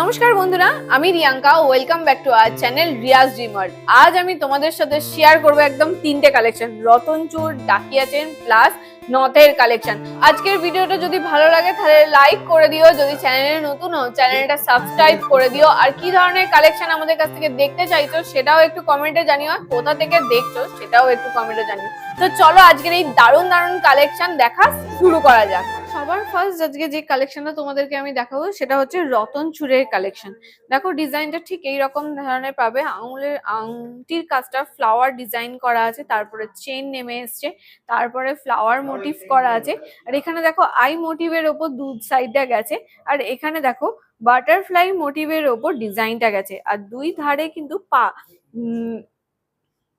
নমস্কার বন্ধুরা, আমি Riyanka welcome back to our channel Riyaz dreamer আজ আমি তোমাদের সাথে শেয়ার করব একদম তিনটে কালেকশন রতনচুর ডাকিয়া চেন প্লাস নথের কালেকশন আজকের ভিডিওটা যদি ভালো লাগে, তাহলে লাইক করে দিও, যদি চ্যানেলে নতুন হও চ্যানেলটা সাবস্ক্রাইব করে দিও। আর কি ধরনের কালেকশন আমাদের কাছ থেকে দেখতে চাইছো, সেটাও একটু কমেন্টে জানিও, আর কোথা থেকে দেখছ, সেটাও একটু কমেন্টে জানিও। তো চলো আজকের এই দারুণ দারুণ কালেকশন দেখা শুরু করা যাক। সবার ফার্স্ট আজকে যে কালেকশনটা তোমাদেরকে আমি দেখাবো সেটা হচ্ছে রতন চুরের কালেকশন দেখো ডিজাইনটা ঠিক এই রকম ধরনের পাবে। আঙুলের আংটির কাজটা ফ্লাওয়ার ডিজাইন করা আছে তারপরে চেন নেমে এসছে তারপরে ফ্লাওয়ার মোটিভ করা আছে। আর এখানে দেখো আই মোটিভের ওপর দু সাইডটা গেছে আর এখানে দেখো বাটারফ্লাই মোটিভের ওপর ডিজাইনটা গেছে। আর দুই ধারে কিন্তু পা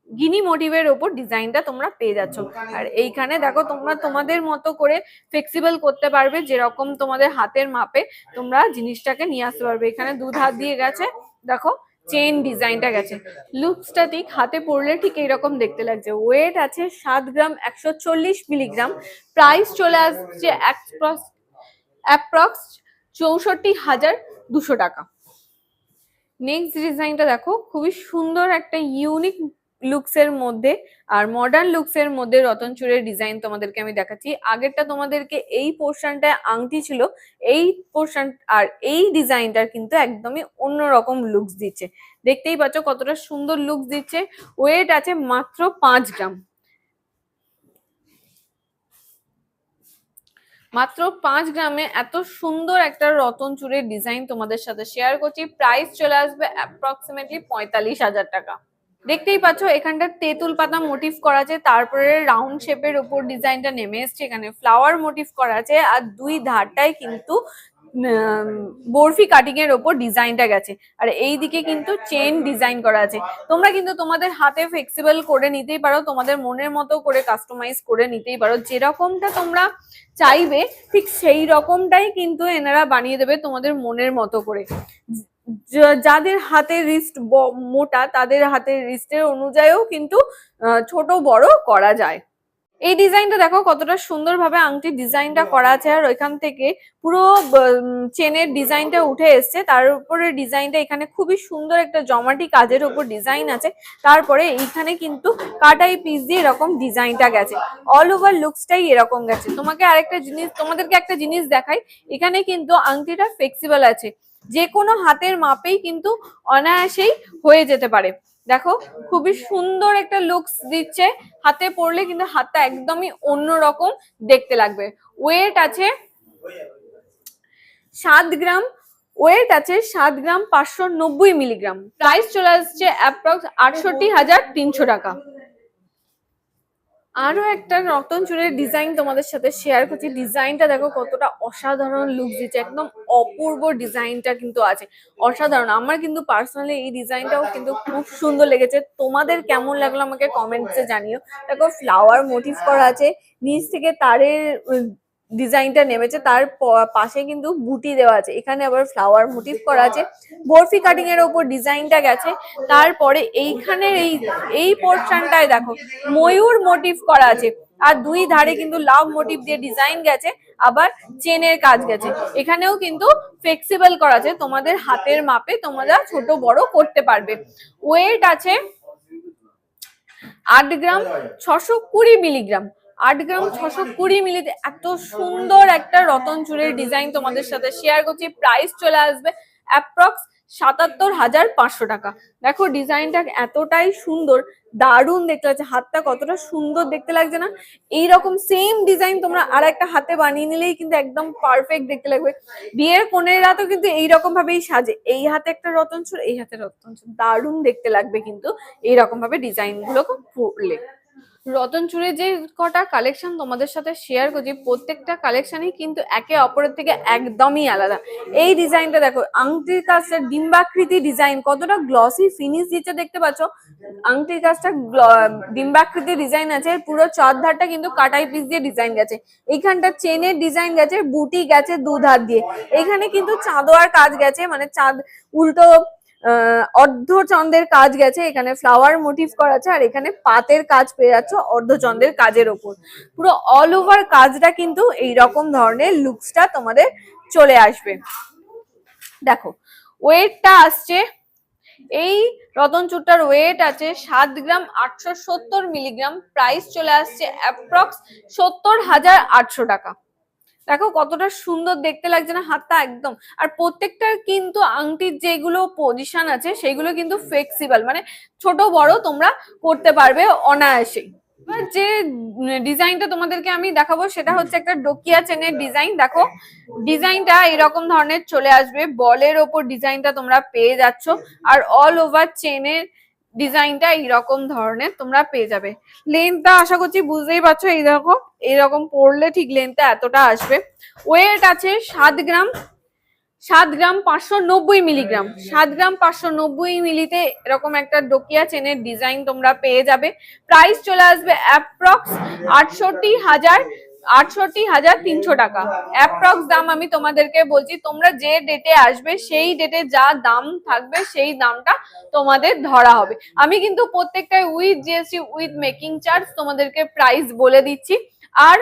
গিনি মোটিভের ওপর ডিজাইনটা তোমরা পেয়ে যাচ্ছ। আর এইখানে দেখো তোমরা তোমাদের মতো করে ফ্লেক্সিবল করতে পারবে, যেরকম তোমাদের হাতের মাপে তোমরা জিনিসটাকে নিয়ে আসতে পারবে। এখানে দুধ হাত দিয়ে গেছে, দেখো চেন ডিজাইনটা গেছে। লুকসটা ঠিক হাতে পড়লে ঠিক এইরকম দেখতে লাগছে। ওয়েট আছে সাত গ্রাম একশো চল্লিশ মিলিগ্রাম প্রাইস চলে আসছে অ্যাপ্রক্স চৌষট্টি হাজার দুশো টাকা। নেক্সট ডিজাইনটা দেখো, খুবই সুন্দর একটা ইউনিক লুকসের মধ্যে আর মডার্ন লুকসের মধ্যে রতন চুরের ডিজাইন তোমাদেরকে আমি দেখাচ্ছি। আগেরটা তোমাদেরকে এই পোর্শনটায় আংটি ছিল, এই পোর্শন আর এই ডিজাইনটার কিন্তু একদমই অন্যরকম লুকস দিচ্ছে। দেখতেই পাচ্ছ কতটা সুন্দর লুকস দিচ্ছে। ওয়েট আছে মাত্র পাঁচ গ্রাম। মাত্র পাঁচ গ্রামে এত সুন্দর একটা রতন চুরের ডিজাইন তোমাদের সাথে শেয়ার করছি। প্রাইস চলে আসবে অ্যাপ্রক্সিমেটলি পঁয়তাল্লিশ হাজার টাকা। দেখতেই পাচ্ছ এখানটা তেঁতুল পাতা মোটিভ করা আছে, তারপরে রাউন্ড শেপের উপর ডিজাইনটা নেমে এসছে, এখানে ফ্লাওয়ার মোটিভ করা আছে, আর দুই ধারটাই কিন্তু বরফি কাটিং এর ওপর ডিজাইনটা গেছে। আর এই দিকে কিন্তু চেন ডিজাইন করা আছে। তোমরা কিন্তু তোমাদের হাতে ফ্লেক্সিবল করে নিতেই পারো, তোমাদের মনের মতো করে কাস্টমাইজ করে নিতেই পারো। যেরকমটা তোমরা চাইবে, ঠিক সেই রকমটাই কিন্তু এনারা বানিয়ে দেবে তোমাদের মনের মতো করে। যাদের হাতের রিস্ট মোটা তাদের হাতের রিস্টের অনুযায়ীও কিন্তু ছোট বড় করা যায়। এই ডিজাইনটা দেখো কতটা সুন্দরভাবে আংটির ডিজাইনটা করা আছে আর ওইখান থেকে পুরো চেনের ডিজাইনটা উঠে এসছে। তার উপরে ডিজাইনটা এখানে খুবই সুন্দর একটা জমাটি কাজের উপর ডিজাইন আছে। তারপরে এইখানে কিন্তু কাটাই পিস দিয়ে এরকম ডিজাইনটা গেছে। অল ওভার লুকসটাই এরকম গেছে। তোমাকে আরেকটা জিনিস তোমাদেরকে একটা জিনিস দেখাই। এখানে কিন্তু আংটিটা ফ্লেক্সিবল আছে। যে কোনো হাতের মাপেই কিন্তু অনায়াসেই হয়ে যেতে পারে। দেখো, খুবই সুন্দর একটা লুকস দিচ্ছে। হাতে পরলে কিন্তু হাতটা একদমই অন্যরকম দেখতে লাগবে। ওয়েট আছে সাত গ্রাম। ওয়েট আছে সাত গ্রাম পাঁচশো নব্বই মিলিগ্রাম। প্রাইস চলে আসছে অ্যাপ্রক্স আটষট্টি হাজার তিনশো টাকা। আরও একটা রতন চুরের ডিজাইন তোমাদের সাথে শেয়ার করছি। ডিজাইনটা দেখো কতটা অসাধারণ লুক দিচ্ছে, একদম অপূর্ব ডিজাইনটা কিন্তু আছে। অসাধারণ। আমার কিন্তু পার্সোনালি এই ডিজাইনটাও কিন্তু খুব সুন্দর লেগেছে। তোমাদের কেমন লাগল আমাকে কমেন্টসে জানিও। দেখো ফ্লাওয়ার মোটিভ করা আছে, নিচ থেকে তারের ডিজাইনটা নেমেছে, তার পাশে কিন্তু বুটি দেওয়া আছে। এখানে আবার ফ্লাওয়ার মোটিভ করা আছে। বরফি কাটিং এর ওপর ডিজাইনটা গেছে। তারপরে এইখানে এই এই পোর্শনটায় দেখো, ময়ূর মোটিভ করা আছে। আর দুই ধারে কিন্তু লাভ মোটিভ দিয়ে ডিজাইন গেছে, আবার চেনের কাজ গেছে। এখানেও কিন্তু ফ্লেক্সিবল করা আছে, তোমাদের হাতের মাপে তোমরা ছোট বড় করতে পারবে। ওয়েট আছে আট গ্রাম, ছশো কুড়ি মিলিগ্রাম আট গ্রাম ছশো কুড়ি মিলিতে এত সুন্দর একটা রতন চুরের ডিজাইন তোমাদের সাথে শেয়ার করছি। প্রাইস চলে আসবে অ্যাপ্রক্স সাতাত্তর হাজার পাঁচশো টাকা। দেখো ডিজাইনটা এতটাই সুন্দর, দারুণ দেখতে লাগছে। হাতটা কতটা সুন্দর দেখতে লাগছে না? এইরকম সেম ডিজাইন তোমরা আর একটা হাতে বানিয়ে নিলেই কিন্তু একদম পারফেক্ট দেখতে লাগবে। বিয়ের কনেরা তো কিন্তু এইরকম ভাবেই সাজে। এই হাতে একটা রতন চুর এই হাতে রতন চুর দারুণ দেখতে লাগবে কিন্তু এইরকম ভাবে ডিজাইনগুলো পরলে। রতন চুরের যে কটা কালেকশন তোমাদের সাথে শেয়ার করছি, প্রত্যেকটা কালেকশনই কিন্তু একে অপরের থেকে একদমই আলাদা। এই ডিজাইনটা দেখো আংটির কাজটা ডিম্বাকৃতি ডিজাইন কতটা গ্লসি ফিনিশ দিচ্ছে দেখতে পাচ্ছ? আংটির কাজটা ডিম্বাকৃতি ডিজাইন আছে, পুরো চারধারটা কিন্তু কাটাই পিস দিয়ে ডিজাইন গেছে। এইখানটা চেনের ডিজাইন গেছে, বুটি গেছে দুধার দিয়ে। এখানে কিন্তু চাঁদোয়ার কাজ গেছে মানে চাঁদ উল্টো অর্ধচন্দ্রের কাজ গেছে, এখানে ফ্লাওয়ার মোটিভ করা আছে আর এখানে পাতের কাজ পেয়ে যাচ্ছ অর্ধচন্দ্রের কাজের ওপর। পুরো অল ওভার কাজটা কিন্তু এই রকম ধরনের লুকসটা তোমাদের চলে আসবে। দেখো ওয়েটটা আসছে, এই রতন চুটটার ওয়েট আছে সাত গ্রাম আটশো সত্তর মিলিগ্রাম প্রাইস চলে আসছে অ্যাপ্রক্স সত্তর হাজার আটশো টাকা। দেখো কতটা সুন্দর দেখতে লাগছে না, হাতটা একদম। আর প্রত্যেকটার কিন্তু আংটির যেগুলো পজিশন আছে, সেগুলো কিন্তু ফ্লেক্সিবল মানে ছোট বড় তোমরা করতে পারবে অনায়াসেই যে ডিজাইনটা তোমাদেরকে আমি দেখাবো, সেটা হচ্ছে একটা ডোকিয়া চেনের ডিজাইন দেখো ডিজাইনটা এরকম ধরনের চলে আসবে। বলের ওপর ডিজাইনটা তোমরা পেয়ে যাচ্ছ। আর অল ওভার চেনের ডিজাইনটা এইরকম ধরনের তোমরা পেয়ে যাবে। লেন্থটা আশা করছি বুঝতেই পারছ, এই দেখো, এইরকম পড়লে ঠিক লেন্থটা এতটা আসবে। ওয়েট আছে সাত গ্রাম সাত গ্রাম পাঁচশো নব্বই মিলিগ্রাম। সাত গ্রাম পাঁচশো নব্বই মিলিতে এরকম একটা ডোকিয়া চেনের ডিজাইন তোমরা পেয়ে যাবে। প্রাইস চলে আসবে অ্যাপ্রক্স আটষট্টি হাজার আটষট্টি হাজার তিনশো টাকা। অ্যাপ্রক্স দাম আমি তোমাদেরকে বলছি, তোমরা যে ডেটে আসবে, সেই ডেটে যা দাম থাকবে, সেই দামটা তোমাদের ধরা হবে। আমি কিন্তু প্রত্যেকটাই with GST with making charge তোমাদেরকে প্রাইস বলে দিচ্ছি। আর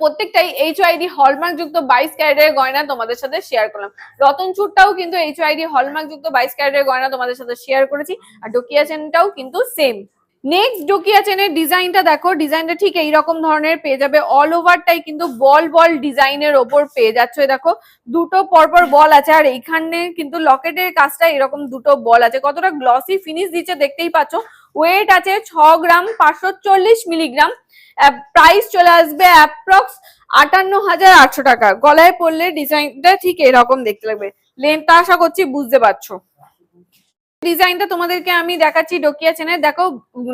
প্রত্যেকটাই এইচ আইডি হলমার্ক যুক্ত বাইশ ক্যারেটের গয়না তোমাদের সাথে শেয়ার করলাম। রতন চুরটাও কিন্তু এইচ আইডি হলমার্ক যুক্ত বাইশ ক্যারেটের গয়না তোমাদের সাথে শেয়ার করেছি। আর ডোকিয়া চেনটাও কিন্তু সেম নেক্সট ডোকিয়া চেনের ডিজাইনটা দেখো। ডিজাইনটা ঠিক এইরকম ধরনের পেয়ে যাবে। অল ওভারটাই কিন্তু বল বল ডিজাইনের ওপর পেয়ে যাচ্ছে। দেখো, দুটো পরপর বল আছে। আর এইখানে কিন্তু লকেটের কাজটা এরকম দুটো বল আছে। কতটা গ্লসি ফিনিশ দিচ্ছে দেখতেই পাচ্ছ। ওয়েট আছে ছ গ্রাম পাঁচশো চল্লিশ মিলিগ্রাম প্রাইস চলে আসবে অ্যাপ্রক্স আটান্ন হাজার আটশো টাকা। গলায় পরলে ডিজাইনটা ঠিক এরকম দেখতে লাগবে। লেন্থটা আশা করছি বুঝতে পারছ। ডিজাইনটা তোমাদেরকে আমি দেখাচ্ছি ডোকিয়া চেনের দেখো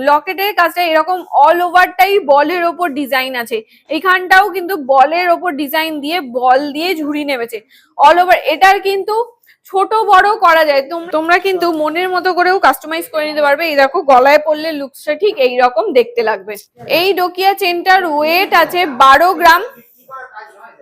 লকেটের কাজটা এরকম অল ওভারটাই বলের ওপর ডিজাইন আছে। এইখানটাও কিন্তু বলের ওপর ডিজাইন দিয়ে বল দিয়ে ঝুড়ি নেমেছে। অল ওভার এটার কিন্তু ছোট বড় করা যায়। তোম- তোমরা কিন্তু মনের মতো করেও কাস্টমাইজ করে নিতে পারবে। এই দেখো, গলায় পড়লে লুকসটা ঠিক এই রকম দেখতে লাগবে। এই ডোকিয়া চেনটার ওয়েট আছে বারো গ্রাম।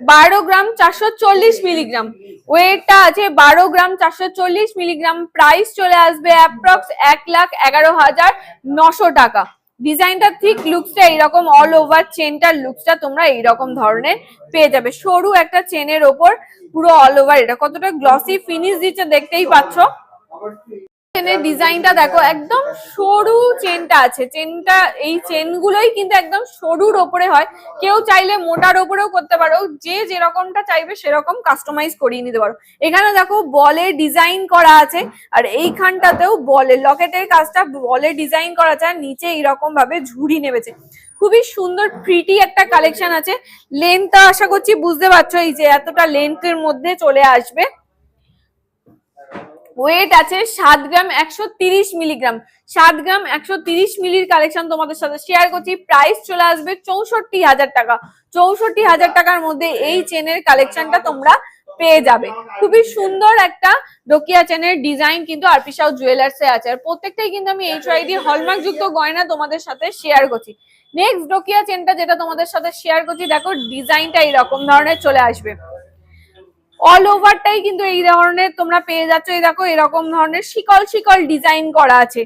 বারো গ্রাম চারশো চল্লিশ মিলিগ্রাম। ওয়েটটা আছে বারো গ্রাম চারশো চল্লিশ মিলিগ্রাম। প্রাইস চলে আসবে অ্যাপ্রক্স এক লাখ এগারো হাজার নশো টাকা। ডিজাইনটা ঠিক লুকসটা এইরকম অল ওভার চেনটার লুকসটা তোমরা এইরকম ধরনের পেয়ে যাবে। সরু একটা চেনের ওপর পুরো অল ওভার এটা কতটা গ্লসি ফিনিশ দিচ্ছে দেখতেই পাচ্ছ। চেনের ডিজাইনটা দেখো, একদম সরু চেনটা আছে। চেনটা, এই চেনগুলোই কিন্তু একদম সরুর ওপরে হয়। কেউ চাইলে মোটার ওপরেও করতে পারো, যে যেরকমটা চাইবে সেরকম কাস্টমাইজ করিয়ে নিতে পারো। এখানে দেখো বলের ডিজাইন করা আছে, আর এইখানটাতেও বলের লকেটের কাজটা বলের ডিজাইন করা আছে, আর নিচে এইরকম ভাবে ঝুড়ি নেমেছে। খুবই সুন্দর প্রিটি একটা কালেকশন আছে। লেন্থটা আশা করছি বুঝতে পারছ, এই যে এতটা লেন্থের মধ্যে চলে আসবে। ওয়েট আছে সাত গ্রাম একশো তিরিশ মিলিগ্রাম সাত গ্রাম একশো তিরিশ মিলির কালেকশন তোমাদের সাথে শেয়ার করছি। প্রাইস চলে আসবে চৌষট্টি হাজার টাকা। চৌষট্টি হাজার টাকার মধ্যে এই চেনের কালেকশনটা তোমরা পেয়ে যাবে। খুবই সুন্দর একটা ডোকিয়া চেনের ডিজাইন কিন্তু আরপিসাও জুয়েলার্স এ আছে। আর প্রত্যেকটাই কিন্তু আমি এইচ আইডি হলমার্ক যুক্ত গয়না তোমাদের সাথে শেয়ার করছি। নেক্সট ডোকিয়া চেনটা যেটা তোমাদের সাথে শেয়ার করছি, দেখো ডিজাইনটা এইরকম ধরনের চলে আসবে। অল ওভারটাই কিন্তু এই ধরনের তোমরা পেয়ে যাচ্ছ। এই দেখো, এরকম ধরনের শিকল শিকল ডিজাইন করা আছে।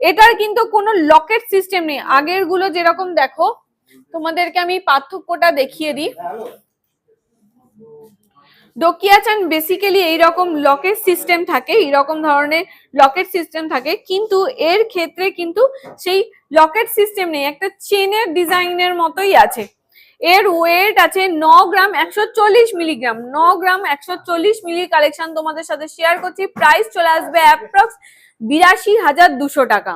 এটার কিন্তু কোনো লকেট সিস্টেম নেই। আগেরগুলো যেরকম দেখো, তোমাদেরকে আমি পার্থক্যটা দেখিয়ে দিই। ডোকিয়া চান বেসিক্যালি এইরকম লকেট সিস্টেম থাকে, এইরকম ধরনের লকেট সিস্টেম থাকে, কিন্তু এর ক্ষেত্রে কিন্তু সেই লকেট সিস্টেম নেই। একটা চেনের ডিজাইনের মতোই আছে। এর ওয়েট আছে ন গ্রাম একশো চল্লিশ মিলিগ্রাম ন গ্রাম একশো চল্লিশ মিলি কালেকশন তোমাদের সাথে শেয়ার করছি। প্রাইস চলে আসবে অ্যাপ্রক্স বিরাশি হাজার দুশো টাকা।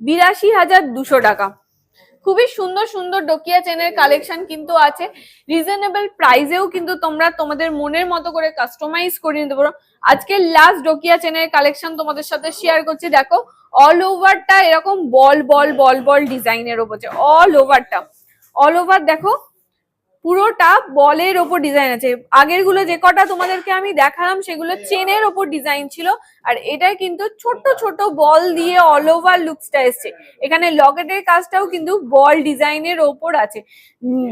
বিরাশি হাজার দুশো টাকা। খুবই সুন্দর সুন্দর ডোকিয়া চেনের কালেকশন কিন্তু আছে। রিজনেবল প্রাইসেও কিন্তু তোমরা তোমাদের মনের মতো করে কাস্টমাইজ করে নিতে পারো। আজকে লাস্ট ডোকিয়া চেনের কালেকশন তোমাদের সাথে শেয়ার করছি। দেখো অল ওভারটা এরকম বল বল বল বল ডিজাইনের ওপর অল ওভারটা অল ওভার দেখো পুরোটা বলের ওপর ডিজাইন আছে। আগেরগুলো যে কটা তোমাদেরকে আমি দেখালাম সেগুলো চেনের ওপর ডিজাইন ছিল। আর এটা কিন্তু ছোট ছোট বল দিয়ে অল ওভার লুকসটা এসছে। এখানে লকেটের কাজটাও কিন্তু বল ডিজাইনের ওপর আছে।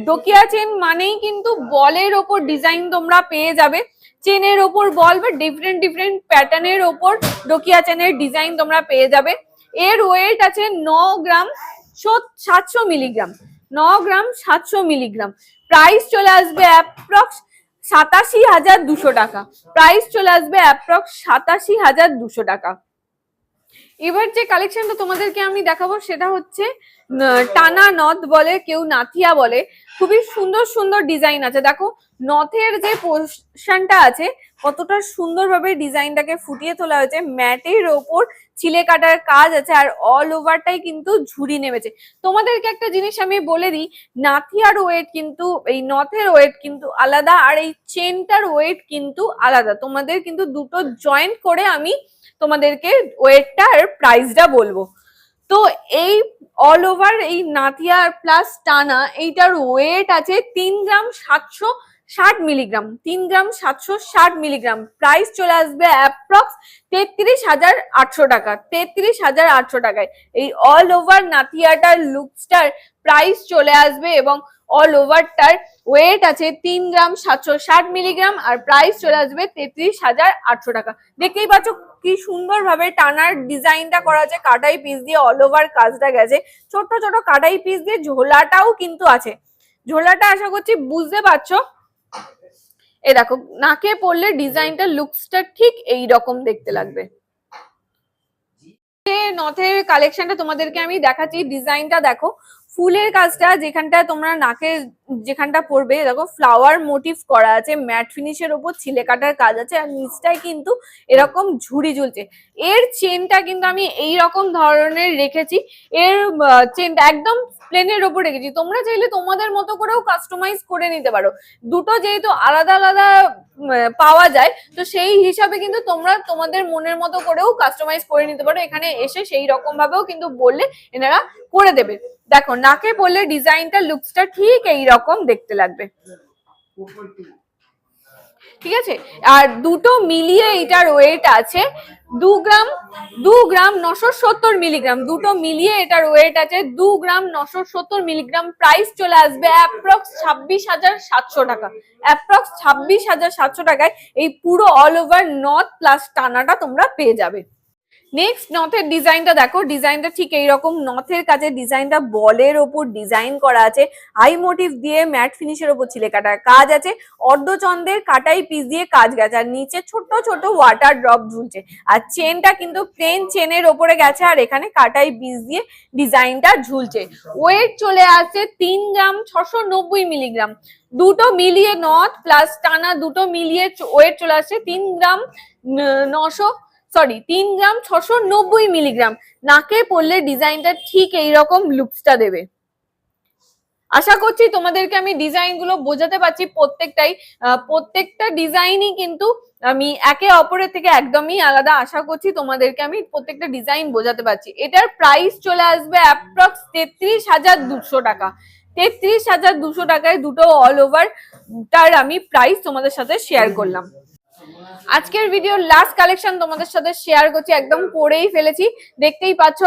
ডোকিয়া চেন মানেই কিন্তু বলের ওপর ডিজাইন তোমরা পেয়ে যাবে। চেনের ওপর বল বা ডিফারেন্ট ডিফারেন্ট প্যাটার্নের ওপর ডোকিয়া চেনের ডিজাইন তোমরা পেয়ে যাবে। এর ওয়েট আছে ন গ্রাম সাতশো মিলিগ্রাম ন গ্রাম সাতশো মিলিগ্রাম। প্রাইস চলে আসবে অ্যাপ্রক্স সাতাশি হাজার দুশো টাকা। প্রাইস চলে আসবে অ্যাপ্রক্স সাতাশি হাজার দুশো টাকা। এবার যে কালেকশনটা তোমাদেরকে আমি দেখাবো সেটা হচ্ছে টানা নথ বলে, কেউ নাথিয়া বলে। খুবই সুন্দর সুন্দর ডিজাইন আছে। দেখো নথের যে পোর্শনটা আছে, কতটা সুন্দরভাবে ডিজাইনটাকে ফুটিয়ে তোলা হয়েছে। ম্যাটের ওপর চিলে কাটার কাজ আছে আর অল ওভারটাই কিন্তু ঝুড়ি নেমেছে। তোমাদেরকে একটা জিনিস আমি বলে দিই, নাথিয়ার ওয়েট কিন্তু, এই নথের ওয়েট কিন্তু আলাদা আর এই চেনটার ওয়েট কিন্তু আলাদা। তোমাদের কিন্তু দুটো জয়েন্ট করে আমি তোমাদেরকে ওয়েটটা আর প্রাইসটা বলব। তো এই অল ওভার এই নাথিয়া প্লাস টানা, এইটার ওয়েট আছে তিন গ্রাম সাতশো ষাট মিলিগ্রাম, তিন গ্রাম সাতশো ষাট মিলিগ্রাম। প্রাইস চলে আসবে অ্যাপ্রক্স তেত্রিশ হাজার আটশো টাকা, তেত্রিশ হাজার আটশো টাকায়। এই অল ওভার নাথিয়াটার লুকসটার প্রাইস চলে আসবে এবং অল ওভারটার ওয়েট আছে তিন গ্রাম সাতশো ষাট মিলিগ্রাম আর প্রাইস চলে আসবে তেত্রিশ হাজার আটশো টাকা। দেখতেই পাচ্ছ কি সুন্দরভাবে টানার ডিজাইনটা করা আছে, কাটাই পিস দিয়ে অল ওভার কাজটা গেছে। ছোট ছোট কাটাই পিস দিয়ে ঝোলাটাও কিন্তু আছে। ঝোলাটা আশা করছি বুঝতে পারছ। এ দেখো, নাকে পড়লে ডিজাইনটা লুকসটা ঠিক এই রকম দেখতে লাগবে। নথের কালেকশনটা তোমাদেরকে আমি দেখাচ্ছি, ডিজাইনটা দেখো, ফুলের কাজটা যেখানটা তোমরা নাকে যেখানটা পড়বে, দেখো ফ্লাওয়ার মোটিভ করা আছে ম্যাট ফিনিশের ওপর ছিলে কাটার কাজ আছে, আর নিচটায় কিন্তু এরকম ঝুড়ি ঝুলছে। এর চেনটা কিন্তু আমি এই রকম ধরনের রেখেছি, এর চেনটা একদম প্লেনের ওপর রেখেছি। তোমরা চাইলে তোমাদের মতো করেও কাস্টমাইজ করে নিতে পারো। দুটো যেহেতু আলাদা আলাদা পাওয়া যায়, তো সেই হিসাবে কিন্তু তোমরা তোমাদের মনের মতো করেও কাস্টমাইজ করে নিতে পারো। এখানে এসে সেই রকম ভাবেও কিন্তু বললে এনারা করে দেবে। দেখো, নাকে বললে ডিজাইনটা লুকসটা ঠিক এই রকম দেখতে লাগবে। ঠিক আছে? আর দুটো মিলিয়ে এটার ওয়েট আছে দু গ্রাম দু গ্রাম নশো সত্তর মিলিগ্রাম দুটো মিলিয়ে এটার ওয়েট আছে দু গ্রাম নশো সত্তর মিলিগ্রাম প্রাইস চলে আসবে অ্যাপ্রক্স ছাব্বিশ হাজার সাতশো টাকা। অ্যাপ্রক্স ছাব্বিশ হাজার সাতশো টাকায় এই পুরো অল ওভার নর্থ প্লাস টানাটা তোমরা পেয়ে যাবে। নেক্সট নথের ডিজাইনটা দেখো ডিজাইনটা ঠিক এইরকম। নথের কাছে ডিজাইনটা বলের ওপর ডিজাইন করা আছে। আই মোটিভ দিয়ে ম্যাট ফিনিশের ওপর ছিলে কাটার কাজ আছে। অর্ধচন্দ্রের কাটাই পিস দিয়ে কাজ গেছে। আর নিচে ছোট ছোট ওয়াটার ড্রপ ঝুলছে। আর চেনটা কিন্তু প্লেন চেনের ওপরে গেছে আর এখানে কাটাই পিস দিয়ে ডিজাইনটা ঝুলছে। ওয়েট চলে আসছে তিন গ্রাম ছশো নব্বই মিলিগ্রাম দুটো মিলিয়ে নথ প্লাস টানা দুটো মিলিয়ে ওয়েট চলে আসছে তিন গ্রাম নশো সরি তিন গ্রাম ছশো নব্বই মিলিগ্রাম নাকে পড়লে ডিজাইনটা ঠিক এইরকম লুকসটা দেবে। আশা করছি তোমাদেরকে আমি ডিজাইনগুলো বোঝাতে পারছি প্রত্যেকটাই। প্রত্যেকটা ডিজাইনই কিন্তু আমি একে অপরের থেকে একদমই আলাদা। আশা করছি তোমাদেরকে আমি প্রত্যেকটা ডিজাইন বোঝাতে পারছি। এটার প্রাইস চলে আসবে অ্যাপ্রক্স তেত্রিশ হাজার দুশো টাকা। তেত্রিশ হাজার দুশো টাকায় দুটো অল ওভার তার আমি প্রাইস তোমাদের সাথে শেয়ার করলাম। আজকের ভিডিওর লাস্ট কালেকশন তোমাদের সাথে শেয়ার করছি, একদম পরেই ফেলেছি। দেখতেই পাচ্ছ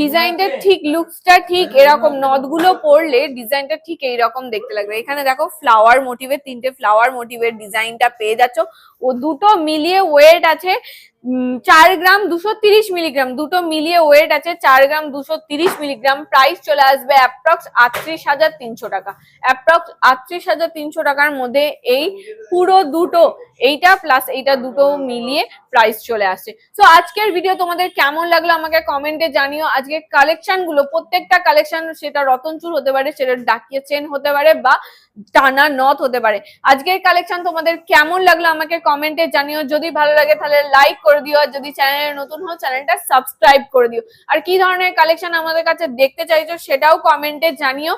ডিজাইনটা ঠিক লুকসটা ঠিক এরকম, নদগুলো পরলে ডিজাইনটা ঠিক এইরকম দেখতে লাগবে। এখানে দেখো ফ্লাওয়ার মোটিভের তিনটে ফ্লাওয়ার মোটিভের ডিজাইনটা পেয়ে যাচ্ছ। ও দুটো মিলিয়ে ওয়েট আছে। চার গ্রাম দুশো তিরিশ মিলিগ্রাম, দুটো মিলিয়ে ওয়েট আছে চার গ্রাম দুশো তিরিশ মিলিগ্রাম প্রাইস চলে আসবে অ্যাপ্রক্স আটত্রিশ হাজার তিনশো টাকা। অ্যাপ্রক্স আটত্রিশ হাজার তিনশো টাকার মধ্যে এই পুরো দুটো, এইটা প্লাস এইটা দুটো মিলিয়ে প্রাইস চলে আসছে। তো আজকের ভিডিও তোমাদের কেমন লাগল আমাকে কমেন্টে জানিও। আজকের কালেকশনগুলো, প্রত্যেকটা কালেকশন সেটা রতনচুর হতে পারে, সেটা ডাকিয়ে চেন হতে পারে বা টানা নথ হতে পারে। আজকের কালেকশন তোমাদের কেমন লাগল আমাকে কমেন্টে জানিও। যদি ভালো লাগে তাহলে লাইক করে দিও, আর যদি চ্যানেলে নতুন হও চ্যানেলটা সাবস্ক্রাইব করে দিও। আর কি ধরনের কালেকশন আমাদের কাছে দেখতে চাইছো, সেটাও কমেন্টে জানিও।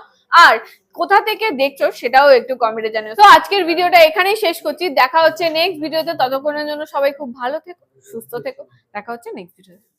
আর কোথা থেকে দেখছ, সেটাও একটু কমেন্টে জানিও। তো আজকের ভিডিওটা এখানেই শেষ করছি। দেখা হচ্ছে নেক্সট ভিডিওতে ততক্ষণের জন্য সবাই খুব ভালো থেকো, সুস্থ থেকো। দেখা হচ্ছে নেক্সট ভিডিওতে